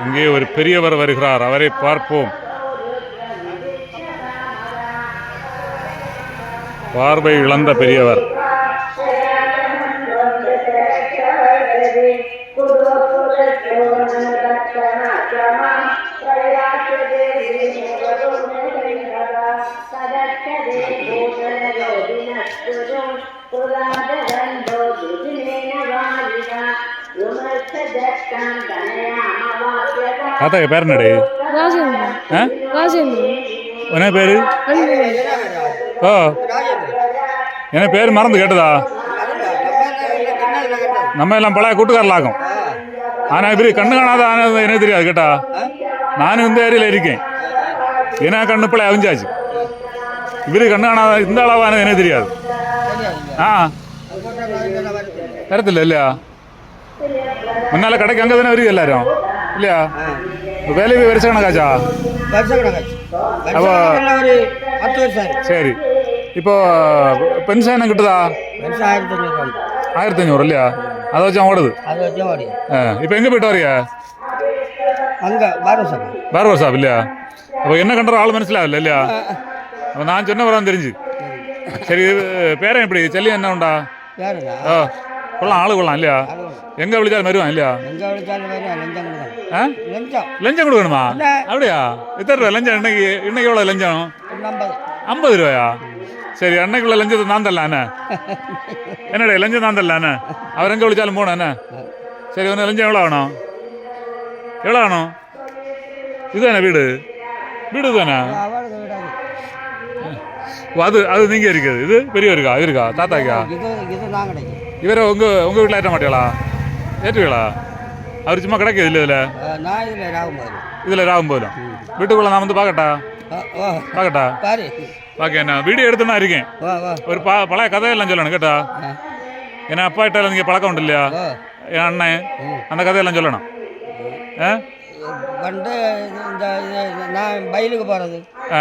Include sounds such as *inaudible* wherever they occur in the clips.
இங்கே ஒரு பெரியவர் வருகிறார். அவரை பார்ப்போம். பார்வை இழந்த பெரியவர். தாத்தா பேர் என்னடி? ஆ? என்ன பேரு? ஓ. என்ன பேர் மறந்து கேட்டதா? நம்ம எல்லாம் பழைய கூட்டுக்காரலாகும் ஆனால் இவரு கண்ணு காணாத ஆனது எனக்கு தெரியாது கேட்டா? நானும் இந்த ஏரியாவில் இருக்கேன். ஏன்னா கண்ணு பிள்ளை அவிஞ்சாச்சு. இவரு கண்ணு காணாத இந்த அளவானது எனக்கு தெரியாது. ஆ? வரத்தில்ல இல்லையா? முன்னால கடைக்கு அங்கே தானே வருது எல்லாரும்? இல்லையா இப்போ வேலையை போய் வருஷ கணக்காச்சா? அப்போ- ஒரு பத்து வருஷம். சரி. இப்போ பென்ஷன் என்ன கிட்டுதா? வருஷம் ஆயிரத்தி அஞ்சூறு. ஆயிரத்தி அஞ்சூறு இல்லையா? அதை வச்சு ஓடுது. அது வச்சு ஓடி இப்போ எங்கே போயிட்டு வரீங்க அங்க பாரத சபை பார்வர் சாப் இல்லையா? அப்போ என்ன கண்டுற ஆள் மனசிலாவில்ல இல்லையா? அப்போ நான் சொன்ன வரான் தெரிஞ்சு. சரி பேரன் எப்படி? செல்லியம் என்ன உண்டா? ஓ கொள்ளலாம் ஆளு கொள்ளலாம் இல்லையா? எங்கே விழிச்சாலும் வருவான் இல்லையா? எங்கே விழிச்சாலும் வருவான் லஞ்சம் கொடுக்கணும். ஆ? லஞ்சம். லஞ்சம் கொடுக்கணுமா? அப்படியா? எத்தனை ரூபா லஞ்சம்? இன்னைக்கு இன்னைக்கு எவ்வளோ லஞ்சம்? ஐம்பது. ரூபாயா? சரி அன்னைக்குள்ள லஞ்சத்தை நான் தரலாண்ணே என்னடா லஞ்சம் நான் தரலாண்ணே அவர் எங்கே விழிச்சாலும் போனேண்ணே சரி ஒன்று லஞ்சம் எவ்வளோ ஆகணும்? எவ்வளோ ஆகணும்? இதுதானே வீடு? வீடு தானே? அது அது நீங்கள் இருக்குது. இது பெரியவருக்கா? இருக்கா தாத்தாக்கா? இவரை உங்கள் உங்கள் வீட்டில் ஏற்ற மாட்டீங்களா ஏற்றுவீங்களா அவர் சும்மா கிடைக்குது இல்லை இதில் நான் இதில் ராகும் பாரு இதில் ராகும் போதும் வீட்டுக்குள்ளே நான் வந்து பார்க்கட்டா பார்க்கட்டா பாரு பார்க்க என்ன வீடியோ எடுத்து தான் இருக்கேன் ஒரு ப பழைய கதையெல்லாம் சொல்லணும் கேட்டா ஏன்னா அப்பா கிட்ட நீங்கள் பழக்கம் உண்டு இல்லையா என் அண்ணன். அந்த கதையெல்லாம் சொல்லணும் ஆ பண்டு இந்த நான் வயலுக்கு போகிறது ஆ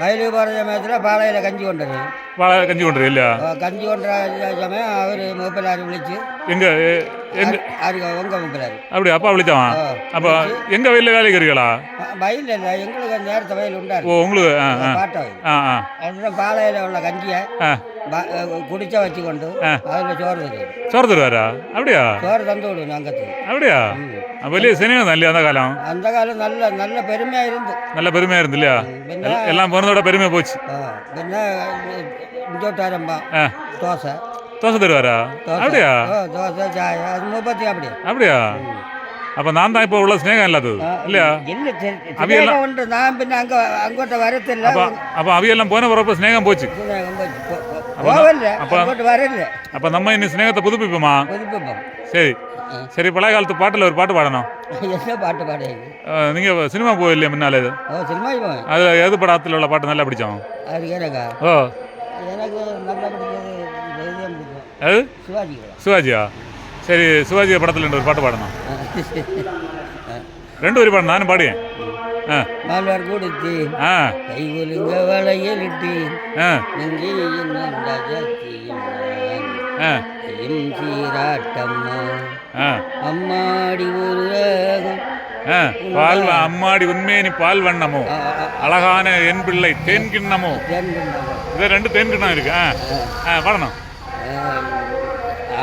வயலுக்கு போகிற சமயத்தில் பாளையில் கஞ்சி கொண்டுரு வாழை கஞ்சி கொண்டு இல்லையா? கஞ்சி கொண்டுற சமயம் அவர் மூப்பிலார் விழிச்சு. எங்கே எங்க அவருக்கு உங்கள் மூப்பிலார் அப்படி அப்பா விழிச்சான் அப்போ எங்கள் வயலில் வேலைக்கு இருக்கீங்களா வயல் இல்லை எங்களுக்கு அந்த நேரத்தை வயல் உண்டாரு ஓ உங்களுக்கு ஆ ஆ பாட்ட வயல் ஆ ஆ அதுதான் பாளையில் உள்ள கஞ்சியை ஆ குடிச்ச வச்சுக்கொண்டு ஆ. அதில் சோறு தருவோம் சோறு தருவாரா அப்படியா சோறு தந்து விடுவோம் அங்கத்துக்கு அப்படியா ம். அப்ப വലിയ സിനിമ இல்லையா அந்த காலம் அந்த காலம் நல்ல நல்ல பெருமையாக இருந்து நல்ல பெருமையா இருந்து இல்லையா പിന്നെ எல்லாம் எல்லாம் பிறந்தோட பெருமையா போச்சு ஆ, പിന്നെ இஞ்சோட்டாரம்பா ஆ தோசை தருவாரா? அப்படியா? தோசை சாய் அது முப்பத்தி அப்படி அப்படியா? அப்ப நான் தான் இப்போ உள்ள ஸ்நேகம் இல்லாதது இல்லையா? இல்ல அவியெல்லாம்- உண்டு. நான் பின்ன அங்க அங்கோட்ட வரத்தில்ல. அப்ப அவையெல்லாம் போன வரப்ப ஸ்நேகம் போச்சு. அப்ப- நம்ம இன்னும் ஸ்நேகத்தை புதுப்பிப்போமா? சரி. சரி பழைய காலத்து பாட்டுல ஒரு பாட்டு பாடணும். என்ன பாட்டு அஹ், நீங்க சினிமா போயில்லையா முன்னால? இது சினிமா அது எது படத்துல உள்ள பாட்டு நல்லா பிடிச்சோம் ஓ. எனக்கு அது. சிவாஜியா? சரி சிவாஜி படத்துல ரெண்டு ஒரு பாட்டு பாடணும். ரெண்டு ஒரு பாடு நானும் பாடியேன் ஆ. மால்வார் கொடுத்து கை ஒழுங்க வளையலிட்டு ஆ. நெஞ்சே என்னும் ராஜாத்தியும் ஆ. எம் சீராட்டம்மா அம்மாடி ஒரு பால் அம்மாடி உண்மையை பால் வண்ணமோ அழகான என் பிள்ளை தேன் கிண்ணமோ. தேன்கிண்ணம். இது ரெண்டு தேன் கிண்ணம் இருக்கு ஆ பாடணும்.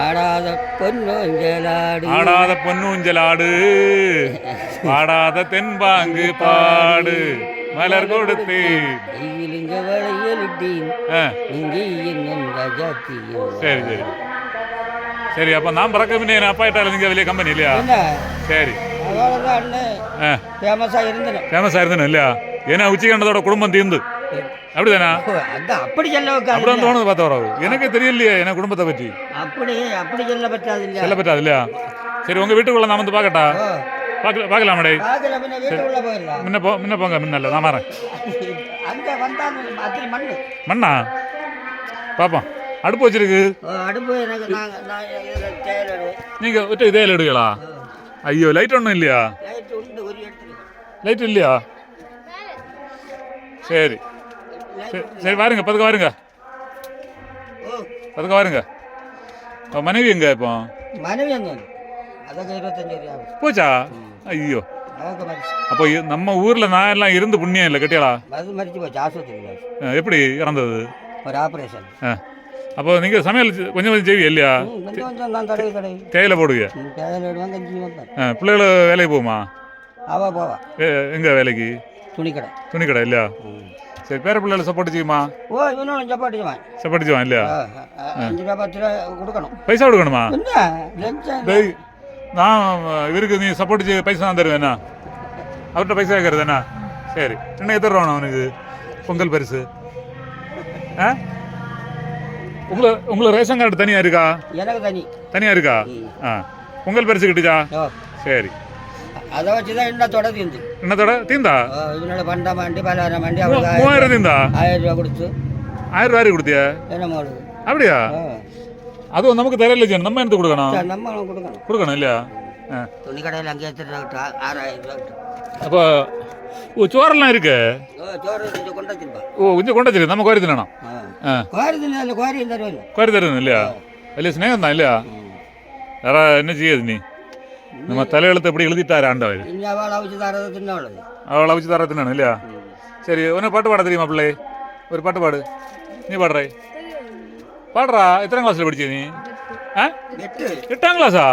ஆடாத பொன்னோஞ்சலாடு. ஆடாத பொன்னூஞ்சலாடு. பாடாத தென்பாங்கு பாடு. மலர் கொடுத்து. கையிலுங்க வளையலிட்டேன். நெஞ்சே என்னும் ராஜாத்தியும். சரி சரி. சரி அப்போ நான் பிறக்க முன்னே என் அப்பா கிட்ட நீங்க வெளியே கம்பெனி இல்லையா? சரி. ஃபேமஸாக இருந்தேன் ஃபேமஸாக இருந்தேன் இல்லையா? ஏன்னா உச்சிகண்டதோட குடும்பம் தீர்ந்து. அப்படிதானா? அப்படி சொல்ல அப்படி தோணுது பார்த்து வராது. எனக்கு தெரியலையே என் குடும்பத்தை பற்றி. அப்படி அப்படி சொல்ல பற்றாது இல்லையா சொல்ல பற்றாது இல்லையா? சரி உங்க வீட்டுக்குள்ள நான் வந்து பார்க்கட்டா? பார்க்கல பார்க்கலாம் மேடை. முன்ன போ முன்ன போங்க முன்னல்ல நான் வரேன். மண்ணா. பார்ப்போம் அடுப்பு வச்சிருக்கு. அடுப்பு நீங்க ஒற்றை தேயில எடுங்களா சரி. சரி, சரி வாருங்க பதுக்க வாருங்க. ஓ. பதுக்க வாருங்க. மனைவி எங்க இப்போ? மனைவி ஆகும் போச்சா? ஐயோ. அப்போ நம்ம ஊர்ல நான் எல்லாம் இருந்து புண்ணியம் இல்லை கட்டியாளா? எப்படி இறந்தது? ஒரு ஆப்ரேஷன். அப்போ நீங்க சமையல் கொஞ்சம் கொஞ்சம் செய்வீங்க இல்லையா? தேயிலை போடுவீங்க பிள்ளைகள வேலைக்கு போகுமா? அவள் போவா. எங்க வேலைக்கு? துணிக்கடை. துணி கடை இல்லையா சரி பேர பிள்ளைகளை சப்போர்ட் செய்யுமா? ஓ இவனும் சப்பாட்டிக்குவான் சப்போர்ட் செய்வான். இல்லையா? அஞ்சு ரூபா பத்து ரூபா கொடுக்கணும். பைசா கொடுக்கணுமா? டேய் நான் இவருக்கு நீ சப்போர்ட் செய்ய பைசா நான் தருவேண்ணா அவர்கிட்ட பைசா கேட்கறது என்ன? சரி. இன்னும் எத்தனை ரூபா அவனுக்கு? பொங்கல் பரிசு. ஆ? உங்களை உங்களுக்கு ரேஷன் கார்டு தனியாக இருக்கா? எனக்கு தனி. தனியாக இருக்கா? ஆ. பொங்கல் பரிசு கிட்டுச்சா? சரி. அதை வச்சு தான் என்ன தொடர்ந்து இருந்து என்னத்தோட தீந்தா இவனோட பண்டம் வண்டி பலகாரம் வண்டி மூ- அவளுக்கு மூவாயிரம் தீந்தா ஆயிரம் ரூபா கொடுத்து ஆயிரம் ரூபாய் கொடுத்தியா என்ன மாடு அப்படியா அதுவும் நமக்கு தெரியல ஜென் நம்ம எடுத்து கொடுக்கணும் நம்ம கொடுக்கணும் கொடுக்கணும் இல்லையா ஆ துணி கடையில் அங்கே எடுத்துட்டு ஆறாயிரம் ரூபா கிட்ட. அப்போ ஓ சோறெல்லாம் இருக்கு ஓ சோறு கொஞ்சம் கொண்டு வச்சிருப்பா ஓ கொஞ்சம் கொண்டு வச்சிரு நம்ம கோரி தின்னணும் ஆ குவாரி தின்னு குவாரி தருவேன் கோரி தருது இல்லையா വലിയ സ്നേഹം தான் இல்லையா வேற என்ன செய்யாது நீ நம்ம தலையெழுத்து எப்படி எழுதிட்டாரு ஆண்டவர்? அவள் அவிச்சு தரது தின்னவளது அவளை வச்சு தர தின்னு இல்லையா சரி உனக்கு பாட்டு பாட தெரியுமா பிள்ளை ஒரு பாட்டு பாடு நீ பாடுற பாடுறா எத்தனை கிளாஸ்ல படிச்ச நீ எட்டாம் கிளாஸா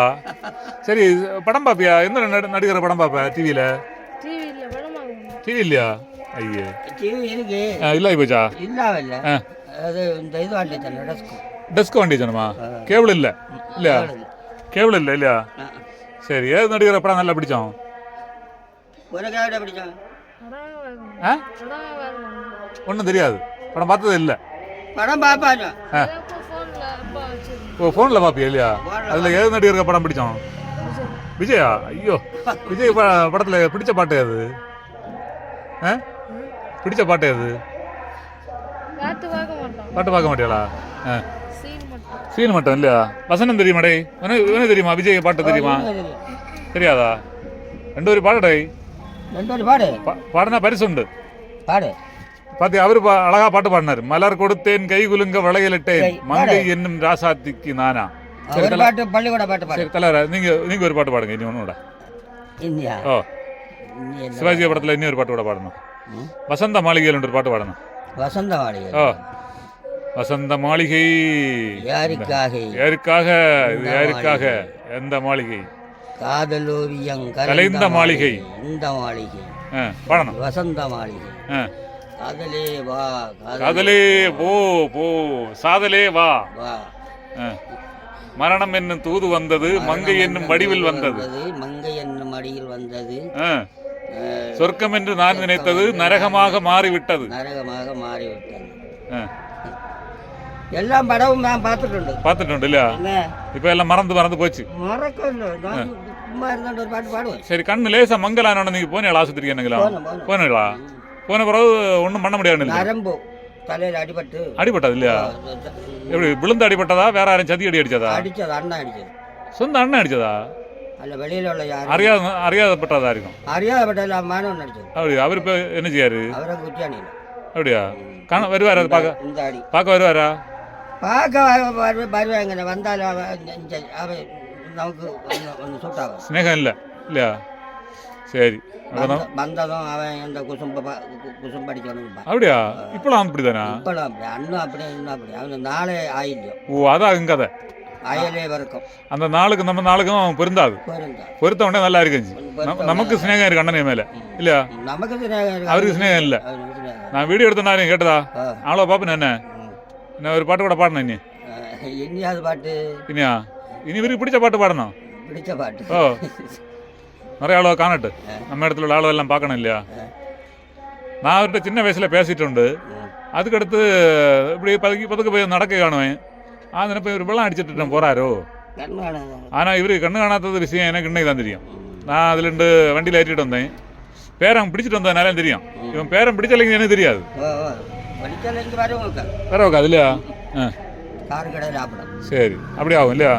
சரி படம் பாப்பியா எந்த நடி- நடிகர் படம் பாப்ப டிவியில டிவி இல்லையா ஐயே இல்ல போச்சா டெஸ்க் வண்டி சொன்னமா கேபிள் இல்ல இல்லையா கேபிள் இல்ல இல்லையா சரி ஏது நடிகர் படம் நல்லா பிடிச்சோம் உனக்கு ஆ? ஒன்றும் தெரியாது. படம் பார்த்தது இல்லை. படம் பார்ப்பாங்க. ஓ ஃபோனில் பார்ப்பியா இல்லையா? அதில் ஏது நடிகருக்கு படம் பிடிச்சோம் விஜயா? ஐயோ விஜய் படத்தில் பிடிச்ச பாட்டு அது ஆ? பிடிச்ச பாட்டு அது பாட்டு பார்க்க மாட்டோம். பாட்டு பார்க்க மாட்டியாளா? ஆ. சீன் மட்டும் இல்லையா? வசனம் தெரியுமா டேய்? உனக்கு தெரியுமா? விஜய் பாட்டு தெரியுமா? தெரியாதா? ரெண்டு ஒரு பாடுடே ரெண்டு பேரும் பாடு. பாடுனா பரிசு உண்டு. பாடு. பாத்தி அவரு அழகா பாட்டு பாடினாரு. மலர் கொடுத்தேன் கை குலுங்க வளையலிட்டேன். மங்கை என்னும் ராசாத்திக்கு நானா? ஒரு பாட்டு பள்ளிக்கூட பாட்டு பாடு. சரி தலைவர நீங்க நீங்க ஒரு பாட்டு பாடுங்க இனி இந்தியா ஓ. சிவாஜி படத்துல இன்னும் ஒரு பாட்டு கூட பாடணும்? வசந்த மாளிகையில் ஒரு பாட்டு பாடணும். வசந்த மாளிகை. ஓ. வசந்த மாளிகை. யாருக்காக? யாருக்காக? இது யாருக்காக? எந்த மாளிகை? காதலோவியம் கலைந்த மாளிகை. இந்த மாளிகை. பாடணும். வசந்த மாளிகை. காதலே வா காதலே போ போ சாதலே வா. வா. மரணம் என்னும் தூது வந்தது மங்கை என்னும் வடிவில் வந்தது. மங்கை என்னும் அடியில் வந்தது. சொர்க்கம் என்று நான் நினைத்தது நரகமாக மாறிவிட்டது. நரகமாக மாறிவிட்டது. இல்லை. நான் சும்மா இருந்தாண்டு ஒரு பாட்டு பாடுவேன். சரி கண்ணு லேசா மங்கலானோட நீங்க போனீங்களா? ஆஸ்பத்திரிக்கு என்னங்களா? போனேன், போனேன். போனீங்களா? போன பிறகு ஒன்றும் பண்ண முடியாது இல்லை நரம்பு தலையில் அடிபட்டு. அடிபட்டது இல்லையா? எப்படி விழுந்து அடிபட்டதா? வேற யாரும் சதி அடி அடிச்சதா? அடிச்சது அண்ணன் அடிச்சது. சொந்த அண்ணன் அடிச்சதா? அல்ல வெளியில் உள்ள யாரும். அறியாத அறியாதப்பட்டதா இருக்கும்? அறியாதப்பட்ட மாணவன் அடிச்சது. அப்படி அவர் இப்போ என்ன செய்யாரு? அவரை குட்டியானியில் அப்படியா? காண வருவாரா? பார்க்க பார்க்க வருவாரா? பார்க்க வருவாங்க. அவன் இந்த அவன் நமக்கு ஒன்று சூட்டாகும் ஸ்னேகம் இல்லை. இல்லையா? சரி. வந்ததும் அவன் எந்த குசும்ப ப- கு- குசும்படிக்கணும் அப்படியா? இப்பெல்லாம் அப்படிதானா இப்பெல்லாம் அப்படி. அண்ணன் அப்படி இன்னும் அப்படி. அவன் நாளே ஆயில்லையும் ஓ அதான் கதை. அயலே வரைக்கும் அந்த நாளுக்கு நம்ம நாளுக்கும் பொருந்தாது. போயிருந்தா பொருத்த உடனே நல்லா இருக்குச்சு நமக்கு ஸ்னேகம் இருக்கு அண்ணனே மேல. இல்லையா? நமக்கு. அவருக்கு ஸ்னேகம் இல்லை. நான் வீடியோ எடுத்தேன் கேட்டதா. ஆளோ பாப்பேன் என்ன? ம். என்ன ஒரு பாட்டு கூட பாடணும் இனி அஹ் இனியாவது பாட்டு இனியா இனி இவருக்கு பிடிச்ச பாட்டு பாடணும் பிடிச்ச பாட்டு ஓ நிறைய ஆளோ காணட்டு நம்ம இடத்துல உள்ள ஆளோ எல்லாம் பார்க்கணும் இல்லையா நான் அவர்கிட்ட சின்ன வயசுல பேசிட்டு உண்டு ம். அதுக்கடுத்து இப்படி பதுக்கி பதுக்க போய் நடக்க காணுவேன் ஆ நினைப்ப இவர் வெள்ளம் அடிச்சிட்டு போறாரோ கண்காண ஆனா இவரு கண்ணு காணாதது விஷயம் எனக்கு இன்னைக்கு தான் தெரியும் நான் அதுல இருந்து வண்டியில ஏற்றிட்டு வந்தேன் பேரன் பிடிச்சிட்டு வந்ததுனால தெரியும் இவன் பேரன் பிடிச்சலைங்க எனக்கு தெரியாது அப்படி ஆகும் இல்லையா?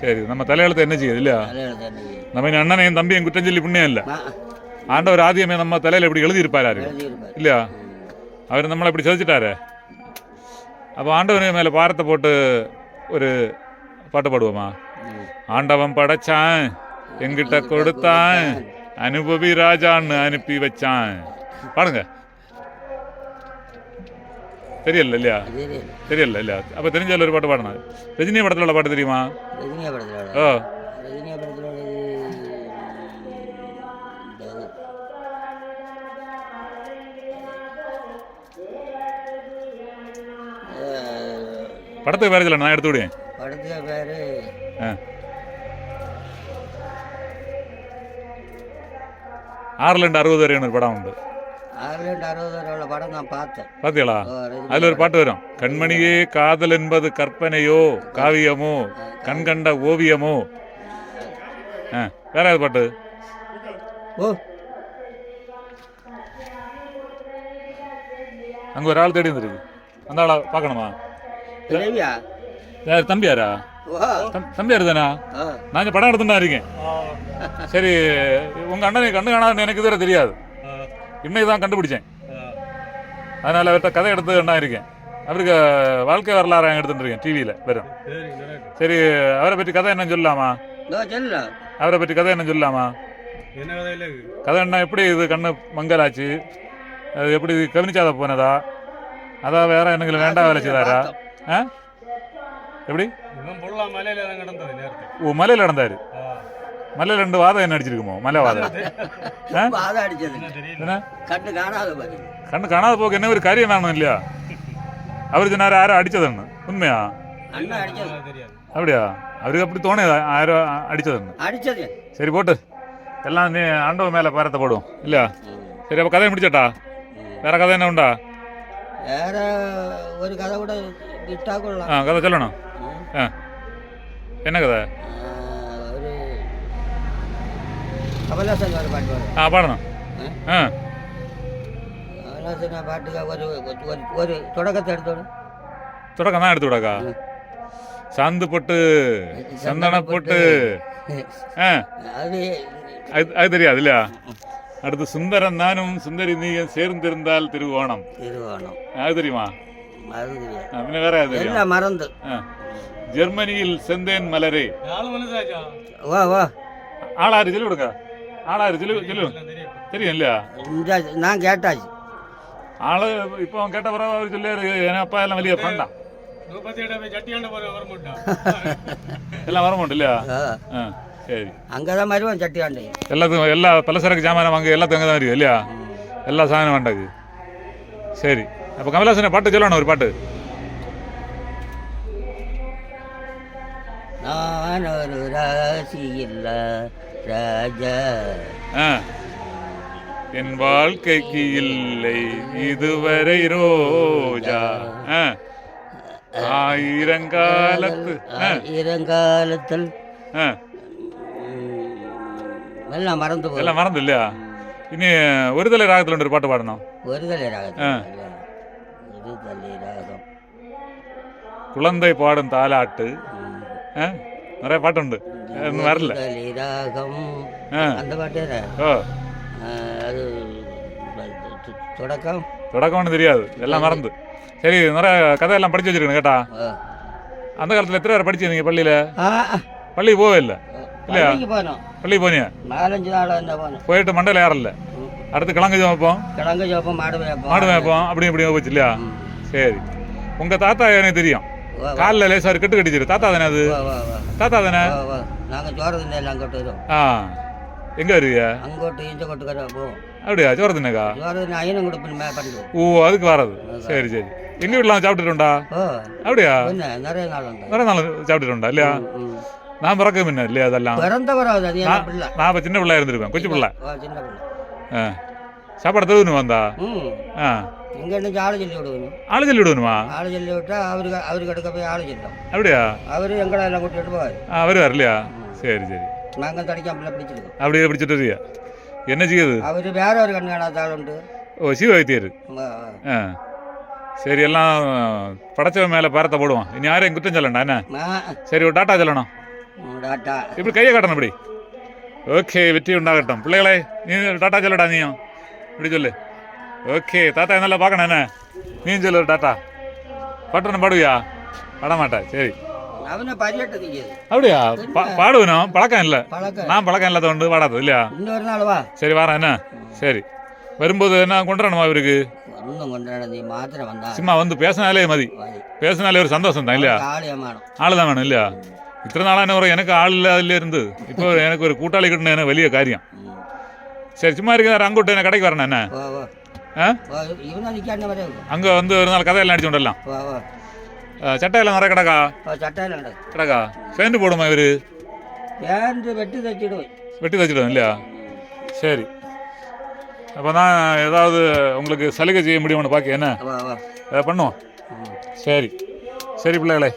சரி நம்ம தலையெழுத்து என்ன செய்யுது இல்லையா? தலையில் தண்ணி நம்ம என் அண்ணன் என் தம்பி என் குற்றம் சொல்லி புண்ணியம் இல்லை. ஆண்டவர் ஆதியமே நம்ம தலையில இப்படி எழுதியிருப்பாரு எழுதியிருப்பார். இல்லையா? அவர் நம்மளை இப்படி சதிச்சிட்டாரு. அப்போ ஆண்டவன் மேலே பாரத்தை போட்டு ஒரு பாட்டு பாடுவோமா. ஆண்டவன் படைச்சான் எங்கிட்ட கொடுத்தான் அனுபவி ராஜான்னு அனுப்பி வச்சான். பாடுங்க. தெரியல இல்லையா தெரியல. இல்லையா அப்ப தெரிஞ்ச ஒரு பாட்டு பாடணும் ரஜினி படத்துல உள்ள பாட்டு தெரியுமா? ஓ படத்துக்கு பேர் சொல்ல நான் எடுத்து விடுவேன் படத்துக்கு பேர். ஆறுல அறுபது வரையும் ஒரு படம் உண்டு. பாத்தீங்களா? அதுல ஒரு பாட்டு வரும். கண்மணியே காதல் என்பது கற்பனையோ காவியமோ கண்கண்ட ஓவியமோ? வேற ஏதாவது பாட்டு? அங்க ஒரு ஆள் தேடி வந்துருக்கு. அந்த ஆளை யார் தம்பியாரா? தம்பியார் தானா? நான் படம் எடுத்துட்டு இருக்கேன். சரி உங்க அண்ணனை கண்ணு காணாதுன்னு எனக்கு இதுவரை தெரியாது. இன்னைக்கு தான் கண்டுபிடிச்சேன். அதனால அவர்கிட்ட கதை எடுத்து நான் இருக்கேன். அவருக்கு வாழ்க்கை வரலாறு எடுத்துட்டு இருக்கேன் டிவியில வரும் சரி அவரை பற்றி கதை என்ன சொல்லலாமா? அவரை பற்றி கதை என்ன சொல்லலாமா? என்ன கதை என்ன எப்படி இது கண்ணு மங்கலாச்சு? அது எப்படி இது கவனிச்சாத போனதா? அதான் வேற எனக்கு வேண்டாம் வேலை செய்தாரா? ஆ? எப்படி? ஓ மலையில் நடந்தாரு. மலையில் ரெண்டு வாதம் என்ன அடிச்சிருக்குமோ மலை வாதம் ஆ? பாதம் அடிச்சது என்ன தெரியல என்ன கண்ணு காணாத பாரு கண்ணு காணாத போக்கு என்ன ஒரு காரியம் வேணும் இல்லையா அவர் சொன்னார் யாரும் அடிச்சதுன்னு உண்மையா அண்ணன் அடிச்சது அது தெரியாது அப்படியா அவருக்கு அப்படி தோணுது யாரும் அடிச்சதுன்னு அடிச்சது சரி போட்டு எல்லாம் நீ ஆண்டவ மேலே பாரத்தை போடுவோம் இல்லையா சரி அப்போ கதையை முடிச்சட்டா வேற கதை என்ன உண்டா வேற ஒரு கதை கூட விட்டா கொள்ளலாம் ஆ கதை சொல்லணும் ஆ என்ன கதை ஆஹ், ஒரு ஆ கமலாசன் பாட்டுக்கு ஒரு ஒரு ஒரு தொடக்கத்தை எடுத்தோடு தொடக்கம் தான் எடுத்து விடாக்கா சாந்து போட்டு சந்தன போட்டு ஆ அது தெரியாது இல்லையா அடுத்து சுந்தரன் நானும் சுந்தரி நீயும் சேர்ந்திருந்தால் திருவோணம் திருவோணம் அது தெரியுமா அது வேற தெரியும் மறந்து. ஜெர்மனியில் செந்தேன் மலரே நாலு மனுஷாச்சா வா வா ஆளாறு சொல்லி விடுங்க ஆளாறு சொல்லி சொல்லி தெரியும் இல்லையா? இந்த நான் கேட்டாச்சு. ஆளு இப்போ அவன் கேட்ட பிறகு அவர் சொல்லியாரு என் அப்பா எல்லாம் வெளியே பண்ணான் *laughs* எல்லாம் வர மாட்டோம் இல்லையா? சரி. அங்கே தான் மருவன் சட்டியாண்டை எல்லாத்துக்கும் எல்லா பலசரக்கு சாமான் வாங்க எல்லாத்துக்கும் அங்கே தான் இருக்கு இல்லையா எல்லா சாமானும் வேண்டாக்கு சரி. அப்போ கமலாசனை பாட்டு சொல்லணும் ஒரு பாட்டு. நான் ஒரு ராசி இல்ல ராஜா. என் வாழ்க்கைக்கு இல்லை இதுவரை ரோஜா. ஆயிரங்காலத்து ஆ. இரங்காலத்தில் ஆ. ம், எல்லாம் மறந்து எல்லாம் மறந்து இல்லையா? இனி ஒருதலை ராகத்தில் ஒரு பாட்டு பாடணும். ஒருதலை ராகம். ஒருதலை ராகம். குழந்தை பாடும் தாலாட்டு? நிறைய பாட்டுண்டு இன்னும் வரல. ஆ. அந்த பாட்டு அது தொடக்கம். தொடக்கம்னு தெரியாது. எல்லாம் மறந்து. சரி நிறைய கதையெல்லாம் படிச்சு வச்சிருக்கணும் கேட்டா. அந்த காலத்தில் எத்தனை பேர் படிச்சிருந்தீங்க பள்ளியில். பள்ளி போவே இல்லை. இல்லையா? பள்ளி போனியா? நாலஞ்சு நாள் போயிட்டு மண்டையில் ஏறல. அடுத்து கிழங்கு வைப்போம் கிழங்கு சோப்பம் மாடு வேப்பம் மாடு வைப்போம் அப்படி இப்படி போச்சு இல்லையா. சரி. உங்கள் தாத்தா எனக்கு தெரியும். காலில் லேசாக ஒரு கட்டு கட்டிச்சிரு. தாத்தா தானே அது. தாத்தா தானே? வா, வா. நாங்க சோறு திண்ணல அங்கோட்டு வரும். ஆ. எங்கே வருவீங்க அங்கோட்டு இந்த கொட்டுக்கிற போவோம் அப்படியா? தின்னக்கா? சோறு திண்ண ஐயனும் கொடுப்பேன் பண்ணுவோம் ஓ அதுக்கு வரது. சரி சரி. எங்க வீட்டில் சாப்பிட்டுட்டோம்டா ஓ. அப்படியா? நிறைய நாள் வேற நாள் சாப்பிட்டுட்டோம்டா இல்லையா? நான் பிறக்க முன்ன இல்லையா அதெல்லாம்? பிறந்த வராது அது என்ன பிள்ளை? நான் இப்போ சின்ன பிள்ளை இருந்திருப்பேன் கொச்சு பிள்ளை. சின்ன பிள்ளை. ஆ. சாப்பாடு தருவணும் வந்தா? ஆ. இங்க என்ன ஆளு சொல்லி விடுவோம். ஆளு சொல்லி விடணுமா ஆளு சொல்லி விட்டா அவருக்கு அவருக்கு எடுக்க போய் ஆளு சொல்லிட்டோம் அப்படியா? அவரு எங்களை எல்லாம் கூட்டிட்டு போவார். ஆ வருவார் இல்லையா சரி சரி. நாங்கள் தடிக்காமல பிடிச்சிருக்கோம். அப்படியே பிடிச்சிட்டு இருக்கியா என்ன செய்யுது? அவரு வேற ஒரு கண் காணாத ஆள் உண்டு. ஓ சிவ வைத்தியர் ஆ, சரி எல்லாம் படைச்சவன் மேலே பாரத்தை போடுவோம் இனி யாரையும் குற்றம் சொல்லண்டா என்ன? சரி ஒரு டாட்டா சொல்லணும். டாட்டா. இப்படி கையை காட்டணும் இப்படி. ஓகே வெற்றி உண்டாகட்டும். பிள்ளைகளே நீ டாட்டா சொல்லடா நீயும். இப்படி சொல்லு. ஓகே தாத்தா என்னெல்லாம் பார்க்கணும் என்ன? நீ சொல்லு ஒரு டாட்டா பாட்டு ஒன்று பாடுவியா பாட மாட்டா சரி அப்படியா? பாடுவனும் பழக்கம் இல்லை. நான் பழக்கம் இல்லாத உண்டு பாடாது இல்லையா? சரி வரேன் என்ன? சரி. வரும்போது என்ன கொண்டு வரணுமா இவருக்கு சும்மா வந்து பேசினாலே மதி. பேசினாலே ஒரு சந்தோஷம் தான் இல்லையா ஆள் தான் வேணும் இல்லையா? இத்தனை நாளாக என்ன ஒரு எனக்கு ஆள் இல்லாததுல இருந்து. இப்போ எனக்கு ஒரு கூட்டாளி கிட்டணும் எனக்கு வெளிய காரியம். சரி சும்மா இருக்கிற அங்கோட்டு என்ன கடைக்கு வரேன் என்ன? அங்கே வந்து ஒரு நாள் கதையெல்லாம் அடிச்சு வா சட்டையெல்லாம் நிறைய கிடக்கா? வா சட்டையில் நட கிடக்கா? சேர்ந்து போடுமா இவர்? பேருந்து வெட்டி தச்சிடுவேன் வெட்டி தச்சிடும் இல்லையா? சரி. அப்போ தான் ஏதாவது உங்களுக்கு சலுகை செய்ய முடியும்னு பார்க்க என்ன? பண்ணுவோம். சரி. சரி பிள்ளைகளே.